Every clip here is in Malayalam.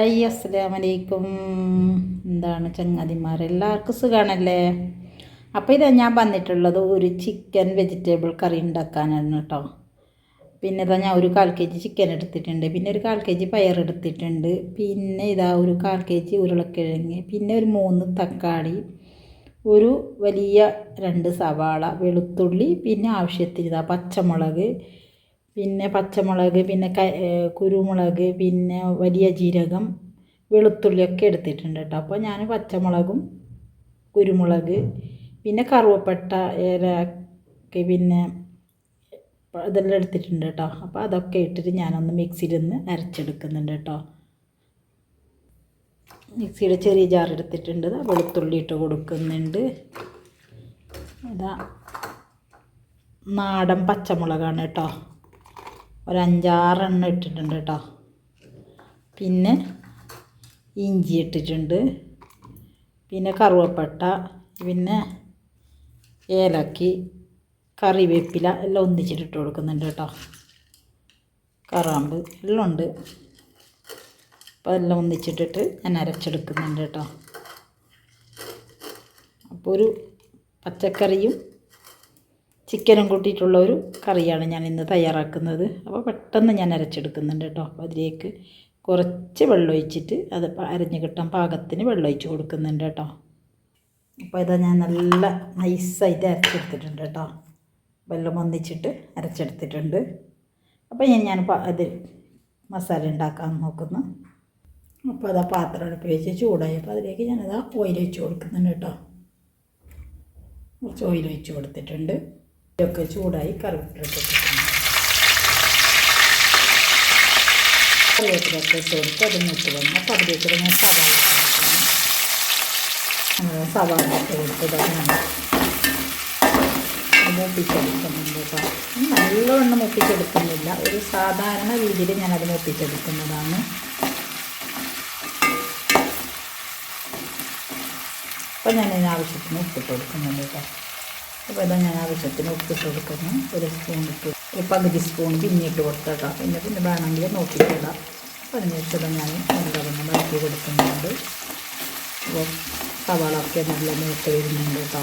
ഹായ് അസ്സലാം വലൈക്കും എന്താണ് ചങ്ങാതിമാർ എല്ലാവർക്കും സുഖമാണല്ലേ അപ്പോൾ ഇതാ ഞാൻ വന്നിട്ടുള്ളത് ഒരു ചിക്കൻ വെജിറ്റബിൾ കറി ഉണ്ടാക്കാനാണ് കേട്ടോ. പിന്നെ ഇതാ ഞാൻ ഒരു കാൽ കെ ജി ചിക്കൻ എടുത്തിട്ടുണ്ട്. പിന്നെ ഒരു കാൽ കെ ജി പയർ എടുത്തിട്ടുണ്ട്. പിന്നെ ഇതാ ഒരു കാൽ കെ ജി ഉരുളക്കിഴങ്ങ്. പിന്നെ ഒരു മൂന്ന് തക്കാളി ഒരു വലിയ രണ്ട് സവാള വെളുത്തുള്ളി പിന്നെ ആവശ്യത്തിന് ഇതാ പച്ചമുളക് പിന്നെ പച്ചമുളക് പിന്നെ കുരുമുളക് പിന്നെ വലിയ ജീരകം വെളുത്തുള്ളിയൊക്കെ എടുത്തിട്ടുണ്ട് കേട്ടോ അപ്പോൾ ഞാൻ പച്ചമുളകും കുരുമുളക് പിന്നെ കറുവപ്പട്ട ഏലക്ക പിന്നെ ഇതെല്ലാം എടുത്തിട്ടുണ്ട് കേട്ടോ അപ്പോൾ അതൊക്കെ ഇട്ടിട്ട് ഞാനൊന്ന് മിക്സിയിൽ നിന്ന് അരച്ചെടുക്കുന്നുണ്ട് കേട്ടോ മിക്സിയുടെ ചെറിയ ജാർ എടുത്തിട്ടുണ്ട്. വെളുത്തുള്ളി ഇട്ട് കൊടുക്കുന്നുണ്ട്. ഇതാ നാടൻ പച്ചമുളകാണ് കേട്ടോ ഒരു അഞ്ചാറെണ്ണം ഇട്ടിട്ടുണ്ട് കേട്ടോ. പിന്നെ ഇഞ്ചി ഇട്ടിട്ടുണ്ട്. പിന്നെ കറുവപ്പട്ട പിന്നെ ഏലക്കി കറിവേപ്പില എല്ലാം ഒന്നിച്ചിട്ടിട്ട് കൊടുക്കുന്നുണ്ട് കേട്ടോ. കറാമ്പ് എല്ലാം ഉണ്ട്. അപ്പോൾ എല്ലാം ഒന്നിച്ചിട്ടിട്ട് ഞാൻ അരച്ചെടുക്കുന്നുണ്ട് കേട്ടോ. അപ്പോൾ ഒരു പച്ചക്കറിയും ചിക്കനും കൂട്ടിയിട്ടുള്ള ഒരു കറിയാണ് ഞാൻ ഇന്ന് തയ്യാറാക്കുന്നത്. അപ്പോൾ പെട്ടെന്ന് ഞാൻ അരച്ചെടുക്കുന്നുണ്ട് കേട്ടോ. അപ്പോൾ അതിലേക്ക് കുറച്ച് വെള്ളമൊഴിച്ചിട്ട് അത് അരഞ്ഞ് കിട്ടാൻ പാകത്തിന് വെള്ളമൊഴിച്ച് കൊടുക്കുന്നുണ്ട് കേട്ടോ. അപ്പോൾ ഇതാ ഞാൻ നല്ല നൈസായിട്ട് അരച്ചെടുത്തിട്ടുണ്ട് കേട്ടോ. വെള്ളം ഒന്നിച്ചിട്ട് അരച്ചെടുത്തിട്ടുണ്ട്. അപ്പോൾ ഞാൻ ഞാൻ അത് മസാല ഉണ്ടാക്കാൻ നോക്കുന്നു. അപ്പോൾ അതാ പാത്രം അടുപ്പ് വെച്ച് ചൂടായി അപ്പോൾ അതിലേക്ക് ഞാനതാ ഓയിൽ ഒഴിച്ച് കൊടുക്കുന്നുണ്ട് കേട്ടോ. കുറച്ച് ഓയിൽ ഒഴിച്ച് കൊടുത്തിട്ടുണ്ട്. ഇതൊക്കെ ചൂടായി കറിവേപ്പിലൊക്കെ കറിവേപ്പിലൊക്കെ അത് മൂത്ത് വന്നു അപ്പോൾ ഞാൻ സവാള സവാള ഇട്ട് നല്ലവണ്ണം മൂപ്പിച്ചെടുക്കുന്നില്ല. ഒരു സാധാരണ രീതിയിൽ ഞാനത് മൂപ്പിച്ചെടുക്കുന്നതാണ്. അപ്പം ഞാൻ ആവശ്യത്തിന് ഉപ്പിട്ട് കൊടുക്കുന്നുണ്ട് കേട്ടോ. അപ്പോൾ ഇതാ ഞാൻ ആവശ്യത്തിന് ഉപ്പിട്ട് കൊടുക്കുന്നു. ഒരു സ്പൂൺ ഇട്ട് ഒരു പകുതി സ്പൂൺ പിന്നിട്ട് കൊടുത്തേക്കാം. പിന്നെ പിന്നെ വേണമെങ്കിൽ നോക്കിയിട്ടിടാം അതിനുശേഷം അതിന് ശേഷം ഞാൻ നല്ലതൊന്ന് മടക്കി കൊടുക്കുന്നുണ്ട്. അപ്പോൾ സവാളൊക്കെ നല്ല മൂത്ത് വരുന്നുണ്ട് കേട്ടോ.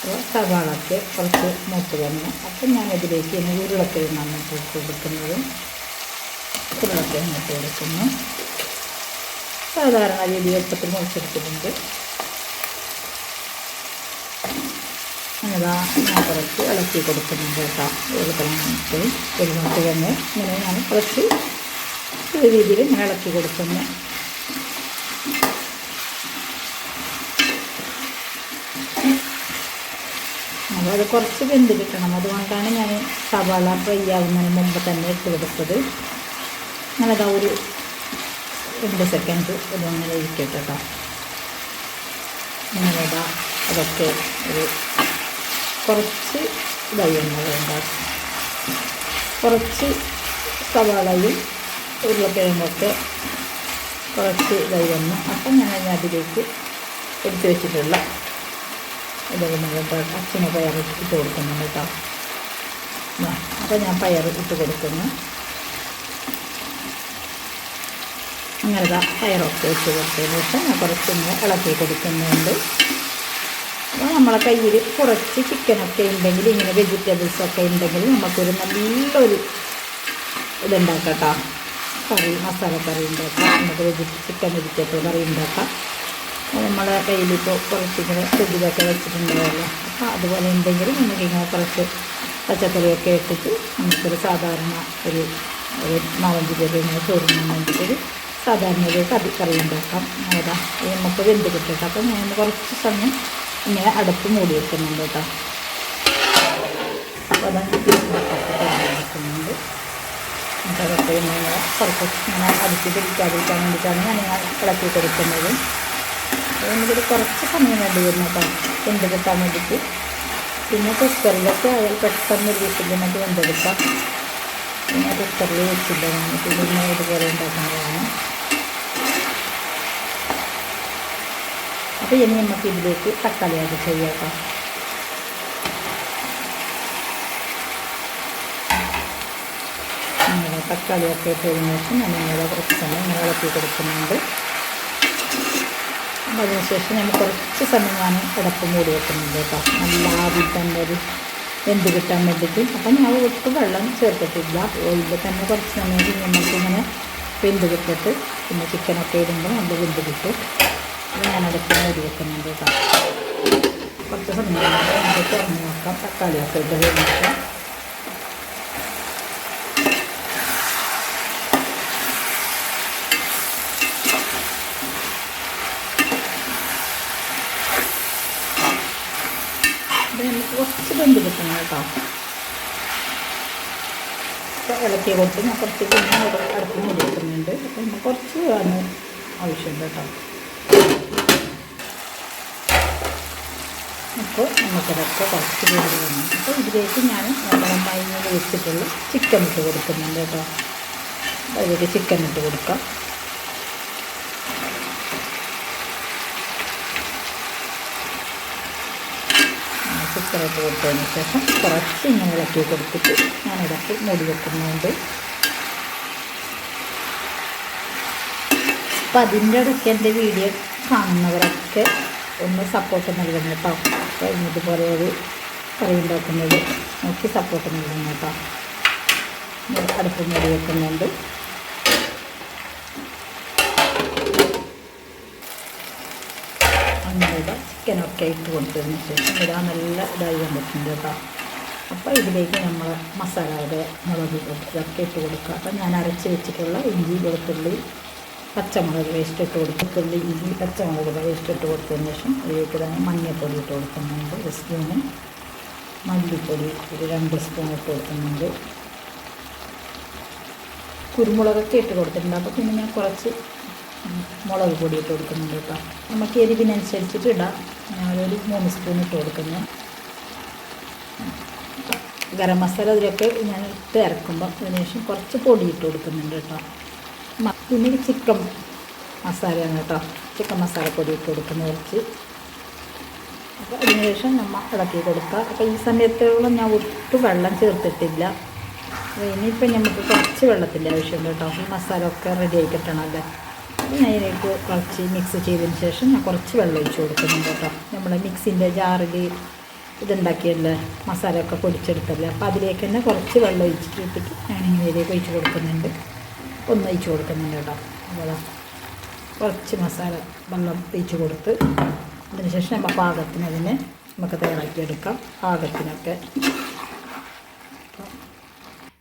അപ്പോൾ സവാളൊക്കെ കുറച്ച് മൂത്ത് വന്നു. അപ്പം ഞാൻ ഇതിലേക്ക് ഇനി ഉരുളക്കിഴങ്ങാണ് ഇട്ട് കൊടുക്കുന്നത്. ഉരുളക്കിഴങ്ങ് ഇട്ട് കൊടുക്കുന്നു. സാധാരണ രീതിയിൽ എളുപ്പത്തിൽ മുറിച്ചെടുത്തിട്ടുണ്ട്. അങ്ങനെതാ ഞാൻ കുറച്ച് ഇളക്കി കൊടുക്കുന്നുണ്ട് കേട്ടോ. ഉരുളക്കിഴങ്ങിട്ട് തന്നെ ഇങ്ങനെ ഞാൻ കുറച്ച് ഒരു രീതിയിൽ ഇങ്ങനെ ഇളക്കി കൊടുക്കുന്നു. അപ്പോൾ അത് കുറച്ച് വെന്ത് കിട്ടണം അതുകൊണ്ടാണ് ഞാൻ സവാള ഫ്രൈ ആവുന്നതിന് മുമ്പ് തന്നെ ഇട്ട് കൊടുത്തത്. നല്ലതാ ഒരു രണ്ട് സെക്കൻഡ് ഇതൊങ്ങനെ ഇരിക്കട്ടെ കേട്ടോ. ഇതാ അതൊക്കെ ഒരു കുറച്ച് ഇതായി വേണ്ട കുറച്ച് സവാളയും ഉരുളക്കിഴങ്ങൊക്കെ കുറച്ച് ഇതായി വന്നു അപ്പം ഞാൻ അതിലേക്ക് എടുത്തു വെച്ചിട്ടുള്ള ഇതൊന്നും കേട്ടോ അച്ഛന് പയർ ഇട്ട് കൊടുക്കുന്നുണ്ട് കേട്ടോ. അപ്പം ഞാൻ പയർ ഇട്ട് കൊടുക്കുന്നു. അങ്ങനെ പയറൊക്കെ ഇട്ട് കൊടുത്തതിന് ശേഷം ഞാൻ കുറച്ചൊന്ന് ഇളക്കി കൊടുക്കുന്നുണ്ട്. അപ്പോൾ നമ്മളെ കയ്യിൽ കുറച്ച് ചിക്കനൊക്കെ ഉണ്ടെങ്കിൽ ഇങ്ങനെ വെജിറ്റബിൾസൊക്കെ ഉണ്ടെങ്കിൽ നമുക്കൊരു നല്ലൊരു ഇതുണ്ടാക്കാം കേട്ടോ. കറി മസാല കറി ഉണ്ടാക്കാം. നമുക്ക് വെജിറ്റബിൾ ചിക്കൻ വെജിറ്റബിൾ കറി ഉണ്ടാക്കാം. നമ്മളെ കയ്യിലിപ്പോൾ കുറച്ചിങ്ങനെ ഫ്രിഡ്ജിലൊക്കെ വെച്ചിട്ടുണ്ടാവുമല്ലോ. അപ്പോൾ അതുപോലെ ഉണ്ടെങ്കിൽ നമുക്കിങ്ങനെ കുറച്ച് പച്ചക്കറിയൊക്കെ ഇട്ടിട്ട് നമുക്കൊരു സാധാരണ ഒരു ഒരു നാലഞ്ച് പേര് ഇങ്ങനെ ചോറിന് വേണ്ടിയിട്ടൊരു സാധാരണ ഒരു കറി കറി ഉണ്ടാക്കാം. അതാ നമുക്ക് വെന്ത് കിട്ടട്ടെ. ഞാൻ കുറച്ച് സമയം ഇങ്ങനെ അടുപ്പ് മൂടി വെക്കുന്നുണ്ട് കേട്ടോ. അപ്പോൾ അതൊക്കെ വെക്കുന്നുണ്ട്. ഇങ്ങനെ കുറച്ച് ഇങ്ങനെ അടുത്ത് പിടിക്കാതിരിക്കാൻ വേണ്ടിയിട്ടാണ് ഞാൻ ഇങ്ങനെ ഇളക്കി കൊടുക്കുന്നത്. നമുക്കിത് കുറച്ച് സമയം വേണ്ടി വരുന്നു കേട്ടോ. വെന്ത് കിട്ടാൻ വേണ്ടിയിട്ട്. പിന്നെ കുക്കറിലൊക്കെ ആയാൽ പെട്ടെന്ന് ഒരു വിസിലിനൊക്കെ വെന്തെടുക്കാം പിന്നെ കുക്കറിൽ വെച്ചില്ല ഞാൻ പിന്നെ ഇതുപോലെ ഉണ്ടാക്കുന്നതാണ് അപ്പോൾ ഇനി നമുക്ക് ഇതിലേക്ക് തക്കാളി ആഡ് ചെയ്യാം കേട്ടോ അങ്ങനെ തക്കാളിയൊക്കെ ഇട്ടതിന് ശേഷം ഞാൻ ഇങ്ങനെ കുറച്ച് സമയം ഇങ്ങനെ ഇളക്കി കൊടുക്കുന്നുണ്ട്. അപ്പോൾ അതിനുശേഷം ഞാൻ കുറച്ച് സമയം ഞാൻ അടപ്പ് മൂടി വെക്കുന്നുണ്ട് കേട്ടോ. നല്ല ആദ്യം ഒരു വെന്ത് കിട്ടാൻ വേണ്ടിയിട്ട്. അപ്പം ഞാൻ ഒട്ടും വെള്ളം ചേർത്തിട്ടില്ല. ഓയിലിൽ തന്നെ കുറച്ച് സമയം നമുക്കിങ്ങനെ വെന്ത് കിട്ടിട്ട് പിന്നെ ചിക്കനൊക്കെ ഇടുമ്പോൾ നല്ല വെന്ത് കിട്ടും. അടുപ്പ് മൂടി വെക്കുന്നുണ്ട് കേട്ടോ. കുറച്ച് സമയം നമുക്ക് തുറന്ന് നോക്കാം. തക്കാളിയൊക്കെ ഇട്ട് കഴിഞ്ഞിട്ട്. നമുക്ക് കുറച്ച് വെന്ത് കിട്ടണം കേട്ടോ. ഇളക്കി കൊടുത്ത് ഞാൻ കുറച്ച് പിന്നെ അടുപ്പ് മൂടി അപ്പോൾ കുറച്ച് ആണ് ആവശ്യമുണ്ട് കേട്ടോ. അപ്പോൾ നമുക്കതൊക്കെ കുറച്ച് വേണം അപ്പോൾ ഇതിലേക്ക് ഞാൻ നന്നായി വെച്ചിട്ടുള്ള ചിക്കൻ ഇട്ട് കൊടുക്കുന്നുണ്ട് കേട്ടോ. അപ്പോൾ അതിലേക്ക് ചിക്കൻ ഇട്ട് കൊടുക്കാം. ചിക്കൻ ഇട്ട് കൊടുത്തതിന് ശേഷം കുറച്ച് ഇങ്ങനെ ഇളക്കി കൊടുത്തിട്ട് ഞാൻ ഇടയ്ക്ക് മൂടി വെക്കുന്നുണ്ട്. അപ്പം അതിന്റെ ഇടയ്ക്ക് എന്റെ വീഡിയോ കാണുന്നവരൊക്കെ ഒന്ന് സപ്പോർട്ട് നൽകണം കേട്ടോ. അപ്പോൾ പോലെ ഒരു കറി ഉണ്ടാക്കുന്നത് നോക്കി സപ്പോർട്ട് നൽകുന്നു കേട്ടോ. അടുപ്പ് മൂടി വെക്കുന്നുണ്ട്. അങ്ങനെ ചിക്കനൊക്കെ ഇട്ട് കൊടുത്തതിന് ശേഷം ഇതാ നല്ല ഇതായി വന്നിട്ടുണ്ട് കേട്ടോ. അപ്പോൾ ഇതിലേക്ക് നമ്മൾ മസാലയുടെ മുളക് ഇതൊക്കെ ഇട്ട് കൊടുക്കുക. അപ്പം ഞാൻ അരച്ച് വെച്ചിട്ടുള്ള ഇഞ്ചി വെളുത്തുള്ളി പച്ചമുളക് വേസ്റ്റ് ഇട്ട് കൊടുത്തിട്ടുണ്ട് ഇഞ്ചി പച്ചമുളക് വേസ്റ്റ് ഇട്ട് കൊടുത്തതിന് ശേഷം ഇതിലേക്ക് തന്നെ മഞ്ഞൾപ്പൊടി ഇട്ട് കൊടുക്കുന്നുണ്ട്. ഒരു സ്പൂണ് മല്ലിപ്പൊടി ഒരു രണ്ട് സ്പൂൺ ഇട്ട് കൊടുക്കുന്നുണ്ട്. കുരുമുളകൊക്കെ ഇട്ട് കൊടുത്തിട്ടുണ്ട്. അപ്പോൾ പിന്നെ ഞാൻ കുറച്ച് മുളക് പൊടി ഇട്ട് കൊടുക്കുന്നുണ്ട് കേട്ടോ. നമുക്ക് എരിവിനനുസരിച്ചിട്ട് ഇടാം. ഞാനൊരു മൂന്ന് സ്പൂൺ ഇട്ട് കൊടുക്കുന്നു. ഗരം മസാല ഇതിലൊക്കെ ഞാൻ ഇട്ട് ഇറക്കുമ്പോൾ അതിനുശേഷം കുറച്ച് പൊടി ഇട്ട് കൊടുക്കുന്നുണ്ട് കേട്ടോ. പിന്നെ ചിക്കൻ മസാലയാണ് കേട്ടോ. ചിക്കൻ മസാലപ്പൊടി ഇട്ട് കൊടുക്കുന്ന കുറച്ച് അപ്പോൾ അതിന് ശേഷം നമ്മൾ ഇളക്കി കൊടുക്കുക അപ്പോൾ ഈ സമയത്തോളം ഞാൻ ഒട്ടും വെള്ളം ചേർത്തിട്ടില്ല. ഇനിയിപ്പോൾ നമുക്ക് കുറച്ച് വെള്ളത്തിന്റെ ആവശ്യമുണ്ട് കേട്ടോ. ഈ മസാല ഒക്കെ റെഡി ആയി കിട്ടണമല്ലോ? അപ്പോൾ ഞാൻ ഇതിലേക്ക് കുറച്ച് മിക്സ് ചെയ്തതിന് ശേഷം ഞാൻ കുറച്ച് വെള്ളം ഒഴിച്ച് കൊടുക്കുന്നുണ്ട് കേട്ടോ. നമ്മൾ മിക്സിന്റെ ജാറിൽ ഇതുണ്ടാക്കിയല്ലേ? മസാലയൊക്കെ പൊടിച്ചെടുത്തല്ലേ? അപ്പോൾ അതിലേക്ക് തന്നെ കുറച്ച് വെള്ളം ഒഴിച്ചിട്ട് ഇട്ടിട്ട് ഞാനിങ്ങനെ ഇതിലേക്ക് ഒഴിച്ച് കൊടുക്കുന്നുണ്ട്. ഒന്ന് ഒഴിച്ച് കൊടുക്കുന്നുണ്ട് കേട്ടോ. അപ്പോൾ കുറച്ച് മസാല വെള്ളം തേച്ച് കൊടുത്ത് അതിന് ശേഷം നമ്മൾ പാകത്തിന് അതിനെ നമുക്ക് തയ്യാറാക്കിയെടുക്കാം. പാകത്തിനൊക്കെ.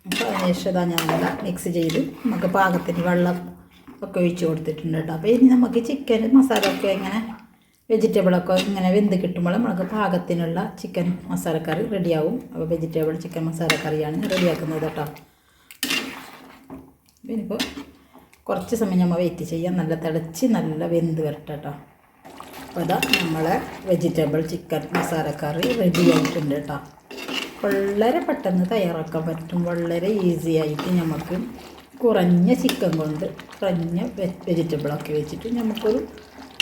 അപ്പോൾ അതിന് ശേഷം ഇതാ ഞാനിതാ മിക്സ് ചെയ്ത് നമുക്ക് പാകത്തിന് വെള്ളം ഒക്കെ ഒഴിച്ച് കൊടുത്തിട്ടുണ്ട് കേട്ടോ. അപ്പോൾ ഇനി നമുക്ക് ചിക്കൻ മസാല ഒക്കെ ഇങ്ങനെ വെജിറ്റബിളൊക്കെ ഇങ്ങനെ വെന്ത് കിട്ടുമ്പോൾ നമുക്ക് പാകത്തിനുള്ള ചിക്കൻ മസാലക്കറി റെഡിയാവും അപ്പോൾ വെജിറ്റബിൾ ചിക്കൻ മസാലക്കറിയാണ് റെഡിയാക്കുന്നത് കേട്ടോ. ഇനിയിപ്പോൾ കുറച്ച് സമയം നമ്മൾ വെയിറ്റ് ചെയ്യാം. നല്ല തിളച്ച് നല്ല വെന്ത് വരട്ടെ കേട്ടോ അപ്പോൾ അതാ നമ്മളെ വെജിറ്റബിൾ ചിക്കൻ മസാലക്കറി റെഡി ആയിട്ടുണ്ട് കേട്ടോ വളരെ പെട്ടെന്ന് തയ്യാറാക്കാൻ പറ്റും. വളരെ ഈസി ആയിട്ട് നമുക്ക് കുറഞ്ഞ ചിക്കൻ കൊണ്ട് കുറഞ്ഞ വെജിറ്റബിളൊക്കെ വെച്ചിട്ട് നമുക്കൊരു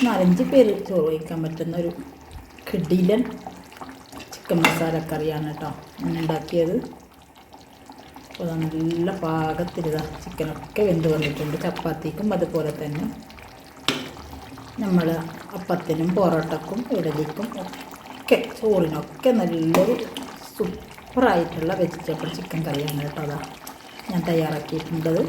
നാലഞ്ച് പേര് ചോറ് വയ്ക്കാൻ പറ്റുന്ന ഒരു കിടിലൻ ചിക്കൻ മസാലക്കറിയാണ് കേട്ടോ ഞാൻ ഉണ്ടാക്കിയത്. അപ്പോൾ നല്ല പാകത്തിലിതാ ചിക്കനൊക്കെ വെന്ത് വന്നിട്ടുണ്ട്. ചപ്പാത്തിക്കും അതുപോലെ തന്നെ നമ്മൾ അപ്പത്തിനും പൊറോട്ടക്കും ഇഡലിക്കും ഒക്കെ ചോറിനൊക്കെ നല്ലൊരു സൂപ്പറായിട്ടുള്ള വെജിറ്റബിൾ ചിക്കൻ കറിയാണ് കേട്ടോ അതാ ഞാൻ തയ്യാറാക്കിയിട്ടുള്ളത്.